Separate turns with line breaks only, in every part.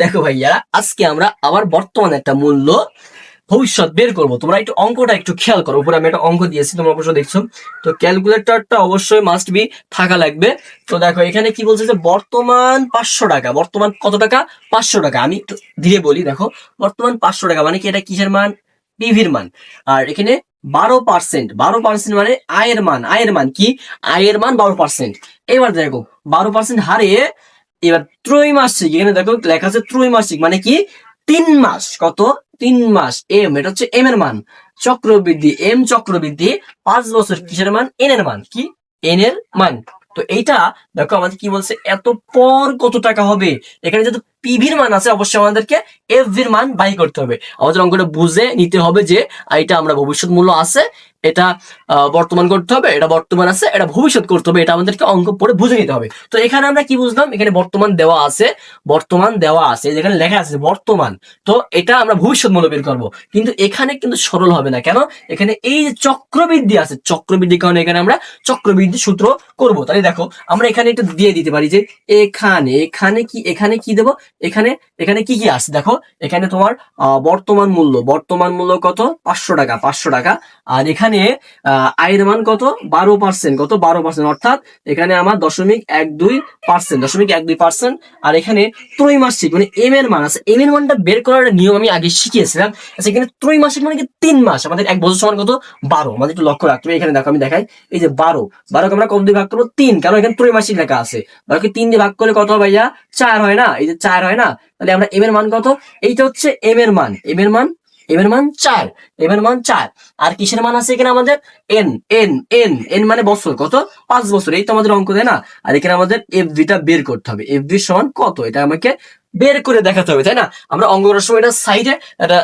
দেখো ভাইয়া, আজকে আমরা আবার বর্তমান একটা মূল্য ভবিষ্যৎ বের করব। তোমরা একটু অঙ্কটা একটু খেয়াল করো। উপরে আমি একটা অঙ্ক দিয়েছি, তোমরা অবশ্য দেখছ। তো ক্যালকুলেটরটা অবশ্যই মাস্ট বি থাকা লাগবে। তো দেখো, এখানে কি বলছে যে বর্তমান পাঁচশো টাকা। বর্তমান কত টাকা? পাঁচশো টাকা। আমি একটু ধীরে বলি, দেখো। বর্তমান পাঁচশো টাকা মানে কি? এটা কিসের মান? পিভির মান। আর এখানে বারো পার্সেন্ট বারো পার্সেন্ট মানে আয়ের মান। আয়ের মান কি? আয়ের মান বারো পার্সেন্ট এবার দেখো, বারো পার্সেন্ট হারে এবার ত্রৈমাসিক, এখানে দেখো লেখা আছে ত্রৈমাসিক মানে কি? তিন মাস, কত? তিন মাস এম এটা হচ্ছে এম এর মান। চক্রবৃদ্ধি এম চক্রবৃদ্ধি, পাঁচ বছর কিসের মান? এন এর মান, কি? এন এর মান। তো এইটা, দেখো আমাদের কি বলছে, এত পর কত টাকা হবে? এখানে যেহেতু পিভির মান আছে, অবশ্যই আমাদেরকে এফ ভির মান বাই করতে হবে। আমাদের অঙ্কটা বুঝে নিতে হবে যে এটা আমরা ভবিষ্যৎ মূল্য আছে এটা বর্তমান করতে হবে, এটা বর্তমান আছে, এটা ভবিষ্যৎ করতে হবে, এটা আমাদেরকে অঙ্ক পড়ে বুঝে নিতে হবে। তো এখানে আমরা কি বুঝলাম? এখানে বর্তমান দেওয়া আছে, বর্তমান দেওয়া আছে যেখানে লেখা আছে বর্তমান। তো এটা আমরা ভবিষ্যৎ মূল্য বের করব। কিন্তু এখানে কিন্তু সরল হবে না। কেন? এখানে এই যে চক্রবৃদ্ধি আছে চক্রবৃদ্ধি কারণে এখানে আমরা চক্রবৃদ্ধি সূত্র করব। তাহলে দেখো, আমরা এখানে একটু দিয়ে দিতে পারি যে এখানে এখানে কি এখানে কি দেবো? এখানে এখানে কি কি আছে? দেখো, এখানে তোমার বর্তমান মূল্য বর্তমান মূল্য কত? পাঁচশো টাকা পাঁচশো টাকা। আর এখানে আহ, আয়ের মান কত? বারো পার্সেন্ট কত? বারো পার্সেন্ট অর্থাৎ এখানে আমার দশমিক এক দুই পার্সেন্ট দশমিক এক দুই পার্সেন্ট আর এখানে ত্রৈমাসিক মানে এম এর মান আছে। এম এর মানটা বের করার নিয়ম আমি আগে শিখিয়েছিলাম। আচ্ছা এখানে ত্রৈমাসিক মানে কি? তিন মাস। আমাদের এক বছর সমান কত? বারো। আমাদের একটু লক্ষ্য রাখতে হবে। এখানে দেখো আমি দেখাই। এই যে বারো। বারোকে আমরা কত দিয়ে ভাগ করব তিন। কারণ এখানে ত্রৈমাসিক লেখা আছে। বারোকে তিন দিয়ে ভাগ করলে কত ভাইয়া? চার হয় না। এই যে চার হয় না? তাহলে আমরা এম এর মান কত? এইটা হচ্ছে এম এর মান। এম এর মান এম এর মান চার, এম এর মান চার। আর কিসের মান আছে এখানে আমাদের? এন এন এন এন মানে বছর, কত? পাঁচ বছর, এই তো আমাদের অঙ্ক দেয় না? আর এখানে আমাদের এফ টা বের করতে হবে। এফ সমান কত? এটা আমাকে বের করে দেখাতে হবে, তাই না? আমরা অঙ্ক করার সময় এটা সাইডে এটা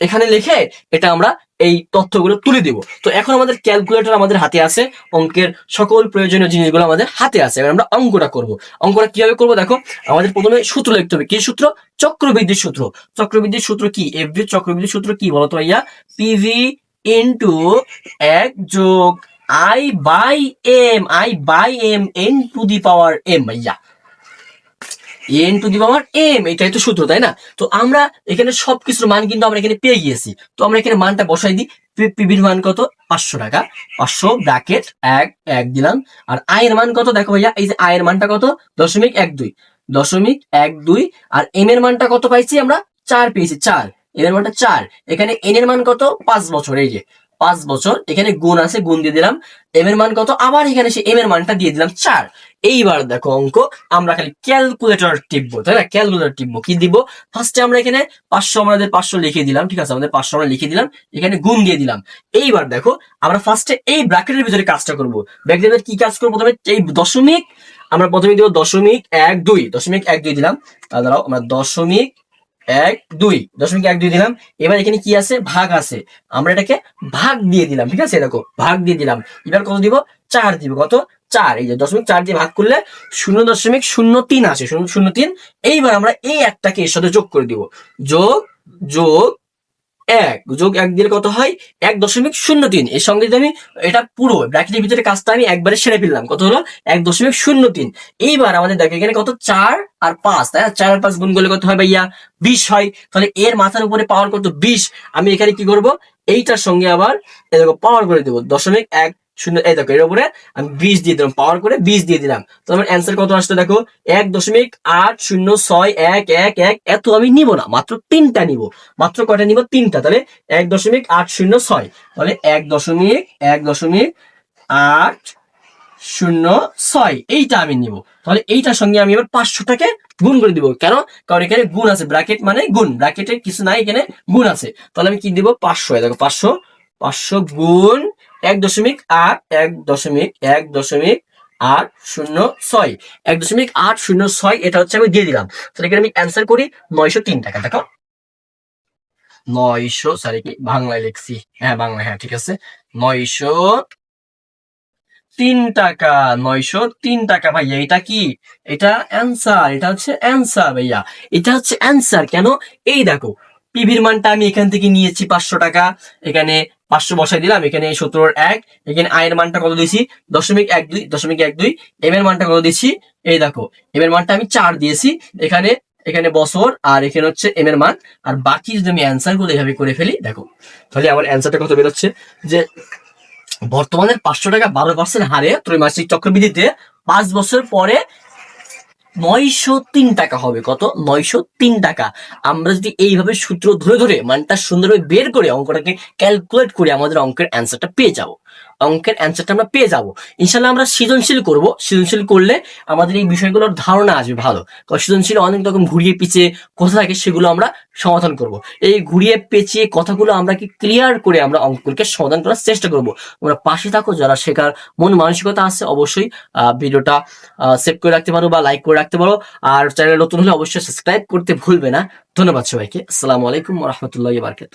এখানে লিখে এটা আমরা এই তথ্যগুলো তুলে দেব। তো এখন আমাদের ক্যালকুলেটর আমাদের হাতে আছে, অঙ্কের সকল প্রয়োজনীয় জিনিসগুলো আমাদের হাতে আছে। এবার আমরা অঙ্কটা করব। অঙ্কটা কীভাবে করব দেখো, আমাদের প্রথমে সূত্র লিখতে হবে। কি সূত্র? চক্রবৃদ্ধির সূত্র। চক্রবৃদ্ধির সূত্র কি? এফ চক্রবৃদ্ধির সূত্র কি বলতো ভাইয়া? পিভি ইন্টু এক যোগ I by M I by M N to the power M ভাইয়া। N to the power M এটাই তো সূত্র, তাই না? তো আমরা এখানে সবকিছুর মান কিন্তু আমরা এখানে পেয়ে গিয়েছি। তো আমরা এখানে মানটা বসাই দিই। পিবির মান কত? পাঁচশো টাকা। পাঁচশো ব্র্যাকেট এক এক দিলাম। আর আয়ের মান কত? দেখো ভাইয়া, এই যে আয়ের মানটা কত? দশমিক এক দুই। দশমিক এক দুই। আর এম এর মানটা কত পাইছি আমরা? চার পেয়েছি, চার। এম এর মানটা চার। এখানে এন এর মান কত? পাঁচ বছর, এই যে। পাঁচ বছর, এখানে গুণ আছে, গুণ দিয়ে দিলাম। এম এর মান কত? আবার এখানে সে এম এর মানটা দিয়ে দিলাম চার। এইবার দেখো অঙ্ক, আমরা খালি ক্যালকুলেটর টিপবো, তাই না? ক্যালকুলেটর টিপবো, কি দিব? ফার্স্টে আমরা এখানে পাঁচশো আমাদের পাঁচশো লিখে দিলাম, ঠিক আছে? আমাদের পাঁচশো আমরা লিখে দিলাম, এখানে গুণ দিয়ে দিলাম। এইবার দেখো, আমরা ফার্স্টে এই ব্র্যাকেটের ভিতরে কাজটা করব। ব্র্যাকেটের কি কাজ করব প্রথমে? এই দশমিক, আমরা প্রথমে দিব দশমিক এক দুই, দশমিক এক দুই দিলাম। তা দাঁড়াও, আমরা দশমিক এক, দুই, দশমিক এক দুই দিলাম। এবার এখানে কি আছে? ভাগ আছে। আমরা এটাকে ভাগ দিয়ে দিলাম, ঠিক আছে? দেখো, ভাগ দিয়ে দিলাম। এবার কত দিব? চার দিব। কত? চার। এই যে দশমিক চার দিয়ে ভাগ করলে শূন্য দশমিক শূন্য তিন আসে, শূন্য শূন্য তিন। এইবার আমরা এই একটাকে এর সাথে যোগ করে দিব। যোগ যোগ এক যোগ এক দিলে কত হয়? এক দশমিক শূন্য তিন। এর সঙ্গে যদি আমি এটা পুরো ব্র্যাকেটের ভিতরে কাজটা আমি একবারে সেরে ফেললাম, কত হলো? এক দশমিক শূন্য তিন। এইবার আমাদের দেখো এখানে কত? চার আর পাঁচ, তাই? চার আর পাঁচ গুণ করলে কত হয় ভাইয়া? বিশ হয়। তাহলে এর মাথার উপরে পাওয়ার কত? বিশ। আমি এখানে কি করব? এইটার সঙ্গে আবার দেখো পাওয়ার করে দেবো। দশমিক এক শূন্য, এই দেখো, এর উপরে আমি বিশ দিয়ে দিলাম পাওয়ার করে বিশ দিয়ে দিলাম। তো আমার অ্যান্সার কত আসছে দেখো? এক দশমিক আট শূন্য ছয় এক এক এক, এত আমি নিব না, মাত্র তিনটা নিব। মাত্র কয়টা নিব? তিনটা, তাহলে এক দশমিক আট শূন্য ছয়। তাহলে এক দশমিক এক দশমিক আট শূন্য ছয়, এইটা আমি নিব। তাহলে এইটার সঙ্গে আমি এবার পাঁচশোটাকে গুণ করে দিব। কেন? কারণ এখানে গুণ আছে ব্র্যাকেট মানে গুণ। ব্র্যাকেটে কিছু নাই, এখানে গুণ আছে। তাহলে আমি কি দিব? পাঁচশো দেখো, পাঁচশো পাঁচশো গুণ এক দশমিক আট, এক দশমিক এক দশমিক আট শূন্য ছয়। এক দশমিক আট শূন্য ছয়, এটা হচ্ছে আমি দিয়ে দিলাম। তাহলে এখানে আমি অ্যান্সার করি নয়শো তিন টাকা, দেখো। নয়শো সরি কি, বাংলায় লিখছি। হ্যাঁ বাংলা হ্যাঁ ঠিক আছে। নয়শো তিন টাকা, নয়শো তিন টাকা ভাইয়া এটা কি? এটা অ্যান্সার এটা হচ্ছে অ্যান্সার ভাইয়া। এটা হচ্ছে অ্যান্সার কেন? এই দেখো পিভির মানটা আমি এখান থেকে নিয়েছি পাঁচশো টাকা। এখানে পাঁচশো বসাই দিলাম, এখানে সতেরোর এক, এখানে আয়ের মানটা কত দিয়েছি? দশমিক এক দুই, দশমিক এক দুই এম এর মানটা কত দিয়েছি? এই দেখো এম এর মানটা আমি চার দিয়েছি, এখানে এখানে বছর, আর এখানে হচ্ছে এম এর মান, আর বাকি যদি আমি অ্যান্সারগুলো এভাবে করে ফেলি, দেখো, তাহলে আমার অ্যান্সারটা কত বেরোচ্ছে? যে বর্তমানে পাঁচশো টাকা বারো পার্সেন্ট হারে ত্রৈমাসিক চক্রবৃদ্ধিতে পাঁচ বছর পরে নয়শো তিন টাকা হবে। কত? নয়শো তিন টাকা। আমরা যদি এইভাবে সূত্র ধরে ধরে মানটা সুন্দরভাবে বের করে অঙ্কটাকে ক্যালকুলেট করে আমাদের অঙ্কের অ্যান্সারটা পেয়ে যাব। অঙ্কের অ্যান্সারটা আমরা পেয়ে যাব। ইনশাল্লাহ আমরা সৃজনশীল করব। সৃজনশীল করলে আমাদের এই বিষয়গুলোর ধারণা আসবে ভালো। কারণ সৃজনশীল অনেক রকম ঘুরিয়ে পিছিয়ে কথা থাকে, সেগুলো আমরা সমাধান করব। এই ঘুরিয়ে পেঁচিয়ে কথাগুলো আমরা কি ক্লিয়ার করে আমরা অঙ্কগুলোকে সমাধান করার চেষ্টা করব? তোমরা পাশে থাকো, যারা শেখার মন মানসিকতা আছে অবশ্যই ভিডিওটা সেভ করে রাখতে পারো বা লাইক করে রাখতে পারো। আর চ্যানেল নতুন হলে অবশ্যই সাবস্ক্রাইব করতে ভুলবে না। ধন্যবাদ সবাইকে। আসসালামু আলাইকুম রহমতুল্লাহ বারকাত